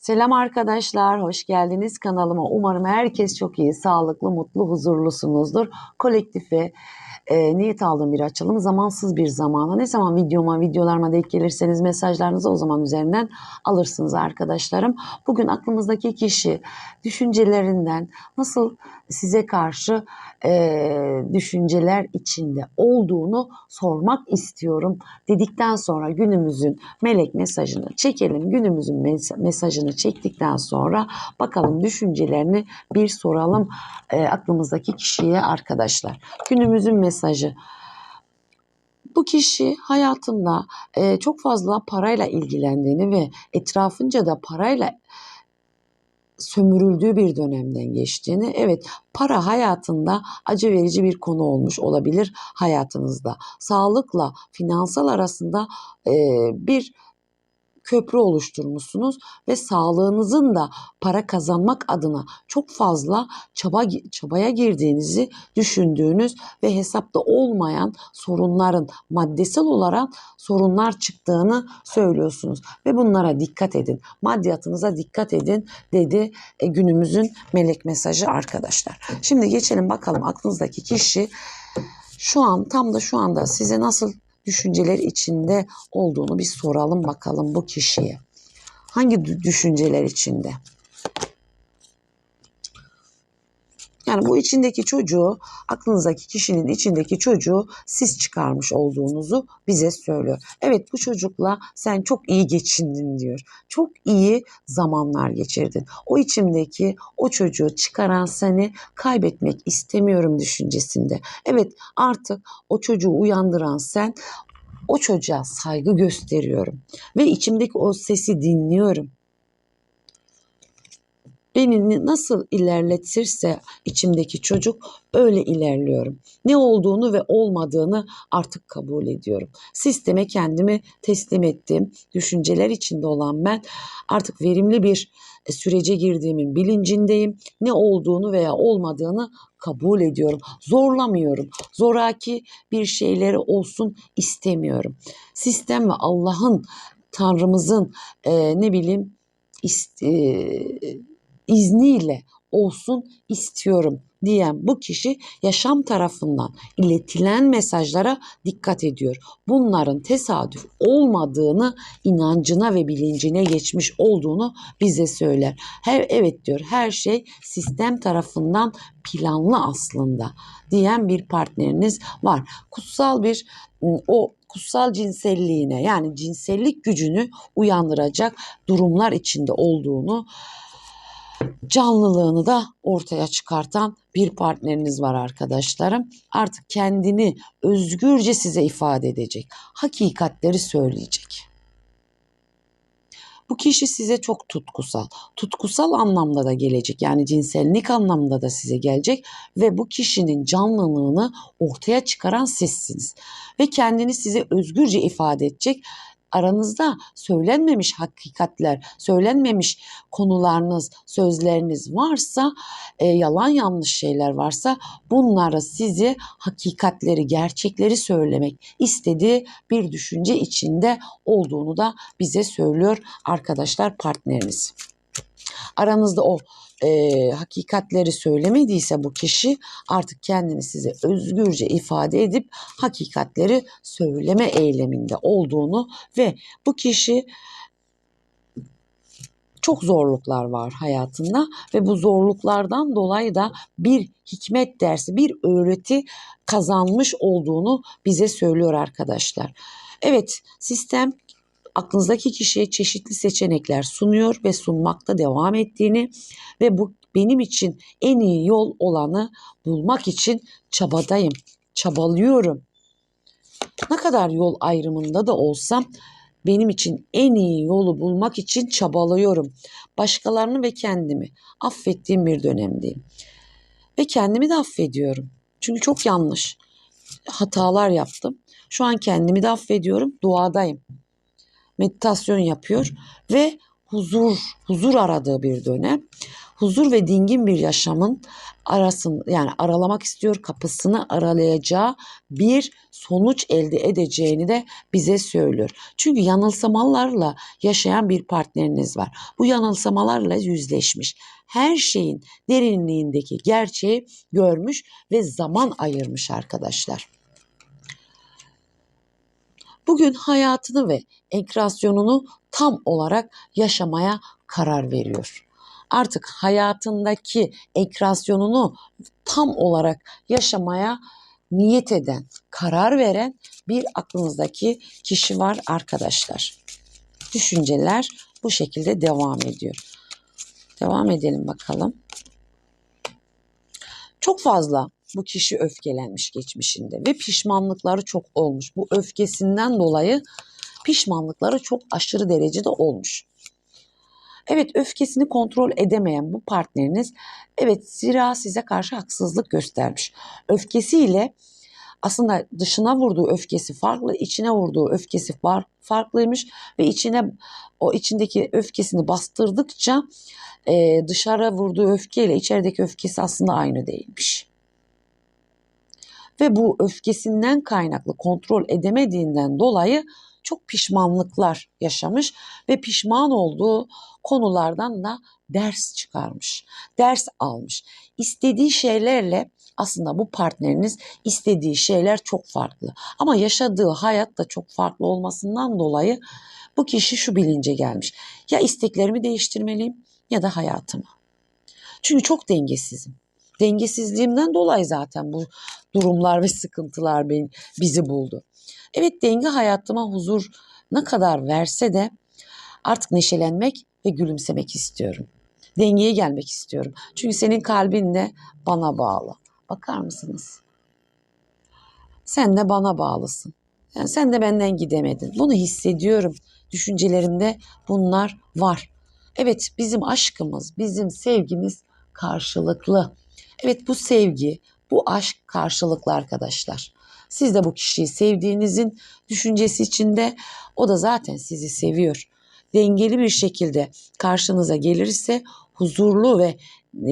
Selam arkadaşlar, hoş geldiniz kanalıma. Umarım herkes çok iyi, sağlıklı, mutlu, huzurlusunuzdur. Kolektife e, niyet aldığım bir açılım. Zamansız bir zamana. Ne zaman videoma, videolarıma denk gelirseniz mesajlarınızı o zaman üzerinden alırsınız arkadaşlarım. Bugün aklımızdaki kişi düşüncelerinden nasıl size karşı e, düşünceler içinde olduğunu sormak istiyorum dedikten sonra günümüzün melek mesajını çekelim. Günümüzün mes- mesajını çektikten sonra bakalım düşüncelerini bir soralım e, aklımızdaki kişiye arkadaşlar. Günümüzün mesajı. Bu kişi hayatında e, çok fazla parayla ilgilendiğini ve etrafınca da parayla sömürüldüğü bir dönemden geçtiğini, evet para hayatında acı verici bir konu olmuş olabilir hayatınızda. Sağlıkla finansal arasında e, bir köprü oluşturmuşsunuz ve sağlığınızın da para kazanmak adına çok fazla çaba çabaya girdiğinizi düşündüğünüz ve hesapta olmayan sorunların maddesel olarak sorunlar çıktığını söylüyorsunuz ve bunlara dikkat edin. Maddiyatınıza dikkat edin dedi e, günümüzün melek mesajı arkadaşlar. Şimdi geçelim bakalım aklınızdaki kişi şu an tam da şu anda size nasıl düşünceler içinde olduğunu bir soralım bakalım bu kişiye. Hangi dü- düşünceler içinde? Yani bu içindeki çocuğu, aklınızdaki kişinin içindeki çocuğu siz çıkarmış olduğunuzu bize söylüyor. Evet bu çocukla sen çok iyi geçindin diyor. Çok iyi zamanlar geçirdin. O içimdeki o çocuğu çıkaran seni kaybetmek istemiyorum düşüncesinde. Evet artık o çocuğu uyandıran sen o çocuğa saygı gösteriyorum ve içimdeki o sesi dinliyorum. Beni nasıl ilerletirse içimdeki çocuk öyle ilerliyorum. Ne olduğunu ve olmadığını artık kabul ediyorum. Sisteme kendimi teslim ettim. Düşünceler içinde olan ben artık verimli bir e, sürece girdiğimin bilincindeyim. Ne olduğunu veya olmadığını kabul ediyorum. Zorlamıyorum. Zoraki bir şeyleri olsun istemiyorum. Sistem ve Allah'ın, Tanrımızın e, ne bileyim ist, e, izniyle olsun istiyorum diyen bu kişi yaşam tarafından iletilen mesajlara dikkat ediyor. Bunların tesadüf olmadığını inancına ve bilincine geçmiş olduğunu bize söyler. Her evet diyor her şey sistem tarafından planlı aslında diyen bir partneriniz var. Kutsal bir o kutsal cinselliğine yani cinsellik gücünü uyandıracak durumlar içinde olduğunu canlılığını da ortaya çıkartan bir partneriniz var arkadaşlarım. Artık kendini özgürce size ifade edecek. Hakikatleri söyleyecek. Bu kişi size çok tutkusal. Tutkusal anlamda da gelecek. Yani cinsellik anlamda da size gelecek ve bu kişinin canlılığını ortaya çıkaran sizsiniz. Ve kendini size özgürce ifade edecek aranızda söylenmemiş hakikatler, söylenmemiş konularınız, sözleriniz varsa, e, yalan yanlış şeyler varsa bunları sizi hakikatleri, gerçekleri söylemek istediği bir düşünce içinde olduğunu da bize söylüyor arkadaşlar partneriniz. Aranızda o e, hakikatleri söylemediyse bu kişi artık kendini size özgürce ifade edip hakikatleri söyleme eyleminde olduğunu ve bu kişi çok zorluklar var hayatında ve bu zorluklardan dolayı da bir hikmet dersi, bir öğreti kazanmış olduğunu bize söylüyor arkadaşlar. Evet, sistem aklınızdaki kişiye çeşitli seçenekler sunuyor ve sunmakta devam ettiğini ve bu benim için en iyi yol olanı bulmak için çabadayım, çabalıyorum. Ne kadar yol ayrımında da olsam benim için en iyi yolu bulmak için çabalıyorum. Başkalarını ve kendimi affettiğim bir dönemdeyim. Ve kendimi de affediyorum. Çünkü çok yanlış hatalar yaptım. Şu an kendimi de affediyorum. Duadayım meditasyon yapıyor ve huzur, huzur aradığı bir dönem. huzur ve dingin bir yaşamın arasın yani aralamak istiyor kapısını aralayacağı bir sonuç elde edeceğini de bize söylüyor. Çünkü yanılsamalarla yaşayan bir partneriniz var. Bu yanılsamalarla yüzleşmiş. Her şeyin derinliğindeki gerçeği görmüş ve zaman ayırmış arkadaşlar. Bugün hayatını ve enkrasyonunu tam olarak yaşamaya karar veriyor. Artık hayatındaki enkrasyonunu tam olarak yaşamaya niyet eden, karar veren bir aklınızdaki kişi var arkadaşlar. Düşünceler bu şekilde devam ediyor. Devam edelim bakalım. Çok fazla bu kişi öfkelenmiş geçmişinde ve pişmanlıkları çok olmuş. Bu öfkesinden dolayı pişmanlıkları çok aşırı derecede olmuş. Evet öfkesini kontrol edemeyen bu partneriniz evet zira size karşı haksızlık göstermiş. Öfkesiyle aslında dışına vurduğu öfkesi farklı, içine vurduğu öfkesi farklıymış ve içine o içindeki öfkesini bastırdıkça e, dışarı vurduğu öfkeyle içerideki öfkesi aslında aynı değilmiş. Ve bu öfkesinden kaynaklı kontrol edemediğinden dolayı çok pişmanlıklar yaşamış ve pişman olduğu konulardan da ders çıkarmış, ders almış. İstediği şeylerle aslında bu partneriniz istediği şeyler çok farklı. Ama yaşadığı hayat da çok farklı olmasından dolayı bu kişi şu bilince gelmiş. Ya isteklerimi değiştirmeliyim ya da hayatımı. Çünkü çok dengesizim. Dengesizliğimden dolayı zaten bu durumlar ve sıkıntılar beni, bizi buldu. Evet denge hayatıma huzur ne kadar verse de artık neşelenmek ve gülümsemek istiyorum. Dengeye gelmek istiyorum. Çünkü senin kalbin de bana bağlı. Bakar mısınız? Sen de bana bağlısın. Yani sen de benden gidemedin. Bunu hissediyorum. Düşüncelerimde bunlar var. Evet bizim aşkımız, bizim sevgimiz karşılıklı. Evet bu sevgi, bu aşk karşılıklı arkadaşlar. Siz de bu kişiyi sevdiğinizin düşüncesi içinde o da zaten sizi seviyor. Dengeli bir şekilde karşınıza gelirse huzurlu ve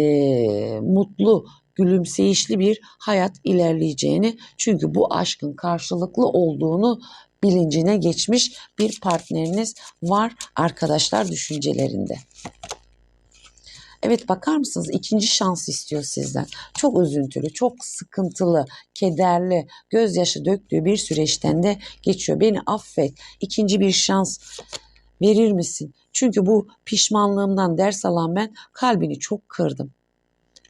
e, mutlu, gülümseyişli bir hayat ilerleyeceğini çünkü bu aşkın karşılıklı olduğunu bilincine geçmiş bir partneriniz var arkadaşlar düşüncelerinde. Evet bakar mısınız ikinci şans istiyor sizden. Çok üzüntülü, çok sıkıntılı, kederli, gözyaşı döktüğü bir süreçten de geçiyor. Beni affet, ikinci bir şans verir misin? Çünkü bu pişmanlığımdan ders alan ben kalbini çok kırdım.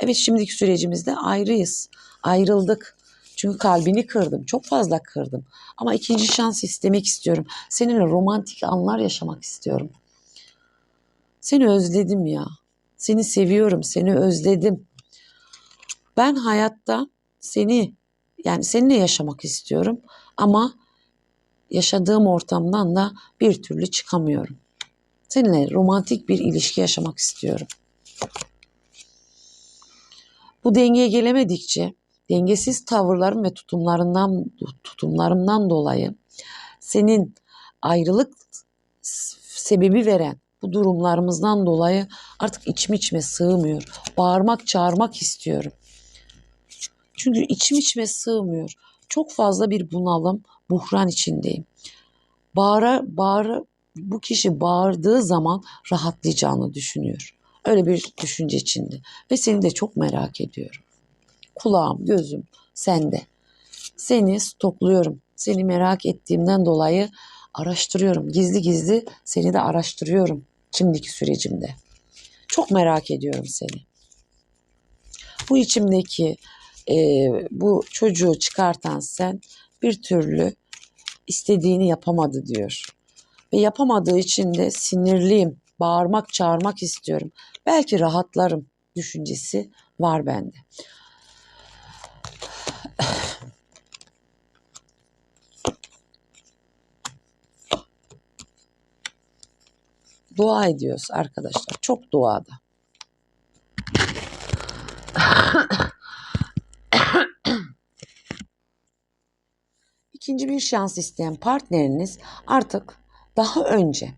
Evet şimdiki sürecimizde ayrıyız. Ayrıldık. Çünkü kalbini kırdım. Çok fazla kırdım. Ama ikinci şans istemek istiyorum. Seninle romantik anlar yaşamak istiyorum. Seni özledim ya. Seni seviyorum, seni özledim. Ben hayatta seni yani seninle yaşamak istiyorum ama yaşadığım ortamdan da bir türlü çıkamıyorum. Seninle romantik bir ilişki yaşamak istiyorum. Bu dengeye gelemedikçe dengesiz tavırlarım ve tutumlarından tutumlarımdan dolayı senin ayrılık sebebi veren bu durumlarımızdan dolayı artık içim içime sığmıyor. Bağırmak, çağırmak istiyorum. Çünkü içim içime sığmıyor. Çok fazla bir bunalım, buhran içindeyim. Bağıra, bağıra, bu kişi bağırdığı zaman rahatlayacağını düşünüyor. Öyle bir düşünce içinde. Ve seni de çok merak ediyorum. Kulağım, gözüm sende. Seni stokluyorum. Seni merak ettiğimden dolayı araştırıyorum. Gizli gizli seni de araştırıyorum şimdiki sürecimde. Çok merak ediyorum seni. Bu içimdeki e, bu çocuğu çıkartan sen bir türlü istediğini yapamadı diyor. Ve yapamadığı için de sinirliyim. Bağırmak, çağırmak istiyorum. Belki rahatlarım düşüncesi var bende. Dua ediyoruz arkadaşlar. Çok duada. İkinci bir şans isteyen partneriniz artık daha önce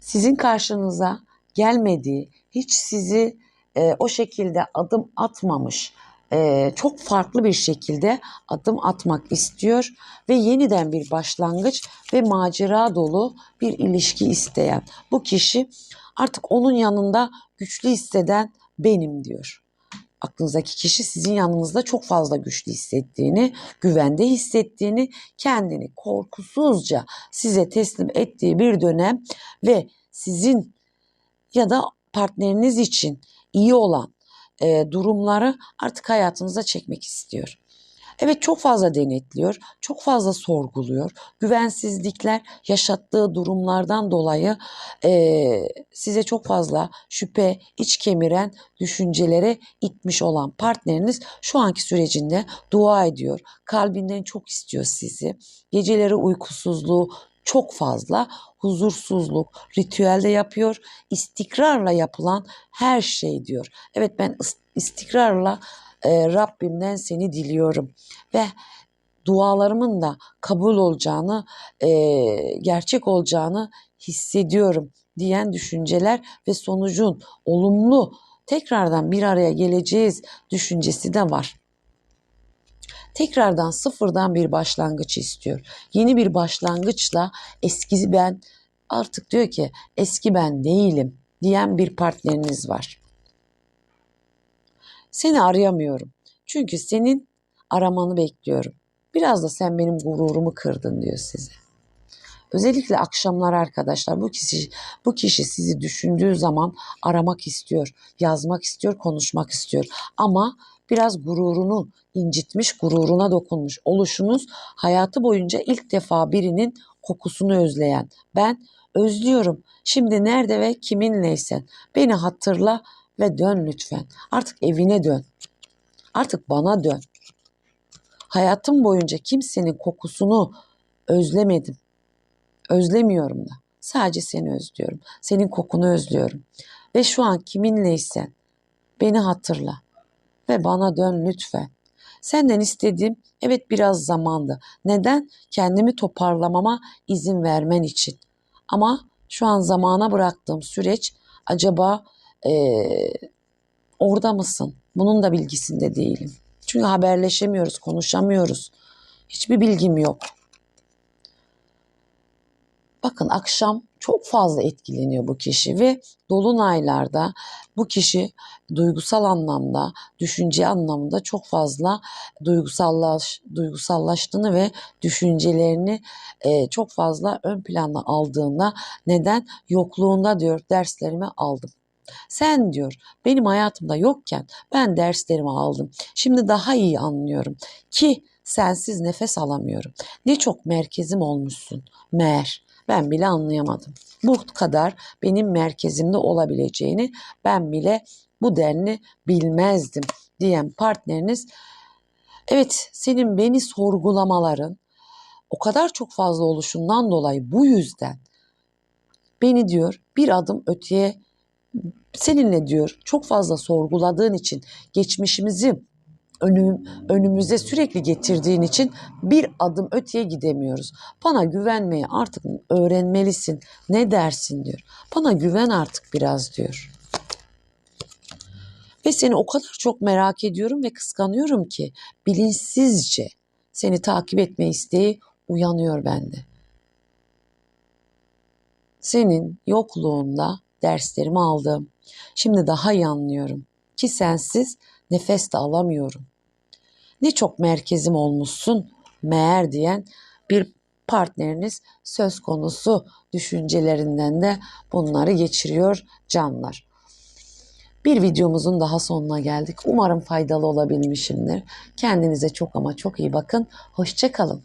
sizin karşınıza gelmediği, hiç sizi e, o şekilde adım atmamış, e, çok farklı bir şekilde adım atmak istiyor ve yeniden bir başlangıç ve macera dolu bir ilişki isteyen bu kişi artık onun yanında güçlü hisseden benim diyor. Aklınızdaki kişi sizin yanınızda çok fazla güçlü hissettiğini, güvende hissettiğini, kendini korkusuzca size teslim ettiği bir dönem ve sizin ya da partneriniz için iyi olan e, durumları artık hayatınıza çekmek istiyor. Evet çok fazla denetliyor, çok fazla sorguluyor. Güvensizlikler yaşattığı durumlardan dolayı e, size çok fazla şüphe, iç kemiren düşüncelere itmiş olan partneriniz şu anki sürecinde dua ediyor. Kalbinden çok istiyor sizi. Geceleri uykusuzluğu çok fazla, huzursuzluk, ritüelde yapıyor, istikrarla yapılan her şey diyor. Evet ben is- istikrarla e, Rabbimden seni diliyorum ve dualarımın da kabul olacağını, e, gerçek olacağını hissediyorum diyen düşünceler ve sonucun olumlu tekrardan bir araya geleceğiz düşüncesi de var. Tekrardan sıfırdan bir başlangıç istiyor. Yeni bir başlangıçla eski ben artık diyor ki eski ben değilim diyen bir partneriniz var. Seni arayamıyorum. Çünkü senin aramanı bekliyorum. Biraz da sen benim gururumu kırdın diyor size. Özellikle akşamlar arkadaşlar bu kişi bu kişi sizi düşündüğü zaman aramak istiyor, yazmak istiyor, konuşmak istiyor. Ama biraz gururunu incitmiş, gururuna dokunmuş oluşunuz hayatı boyunca ilk defa birinin kokusunu özleyen. Ben özlüyorum. Şimdi nerede ve kiminleysen beni hatırla ve dön lütfen. Artık evine dön. Artık bana dön. Hayatım boyunca kimsenin kokusunu özlemedim. Özlemiyorum da. Sadece seni özlüyorum. Senin kokunu özlüyorum. Ve şu an kiminleysen beni hatırla ve bana dön lütfen. Senden istediğim evet biraz zamandı. Neden? Kendimi toparlamama izin vermen için. Ama şu an zamana bıraktığım süreç acaba eee, orada mısın? Bunun da bilgisinde değilim. Çünkü haberleşemiyoruz, konuşamıyoruz. Hiçbir bilgim yok. Bakın akşam çok fazla etkileniyor bu kişi ve dolunaylarda bu kişi duygusal anlamda, düşünce anlamında çok fazla duygusallaş, duygusallaştığını ve düşüncelerini e, çok fazla ön plana aldığında neden yokluğunda diyor derslerimi aldım. Sen diyor benim hayatımda yokken ben derslerimi aldım. Şimdi daha iyi anlıyorum ki sensiz nefes alamıyorum. Ne çok merkezim olmuşsun meğer. Ben bile anlayamadım. Bu kadar benim merkezimde olabileceğini ben bile bu denli bilmezdim diyen partneriniz evet senin beni sorgulamaların o kadar çok fazla oluşundan dolayı bu yüzden beni diyor bir adım öteye seninle diyor çok fazla sorguladığın için geçmişimizi önüm, önümüze sürekli getirdiğin için bir adım öteye gidemiyoruz. Bana güvenmeyi artık öğrenmelisin. Ne dersin diyor. Bana güven artık biraz diyor. Ve seni o kadar çok merak ediyorum ve kıskanıyorum ki bilinçsizce seni takip etme isteği uyanıyor bende. Senin yokluğunda derslerimi aldım. Şimdi daha iyi anlıyorum ki sensiz nefes de alamıyorum. Ne çok merkezim olmuşsun meğer diyen bir partneriniz söz konusu düşüncelerinden de bunları geçiriyor canlar. Bir videomuzun daha sonuna geldik. Umarım faydalı olabilmişimdir. Kendinize çok ama çok iyi bakın. Hoşçakalın.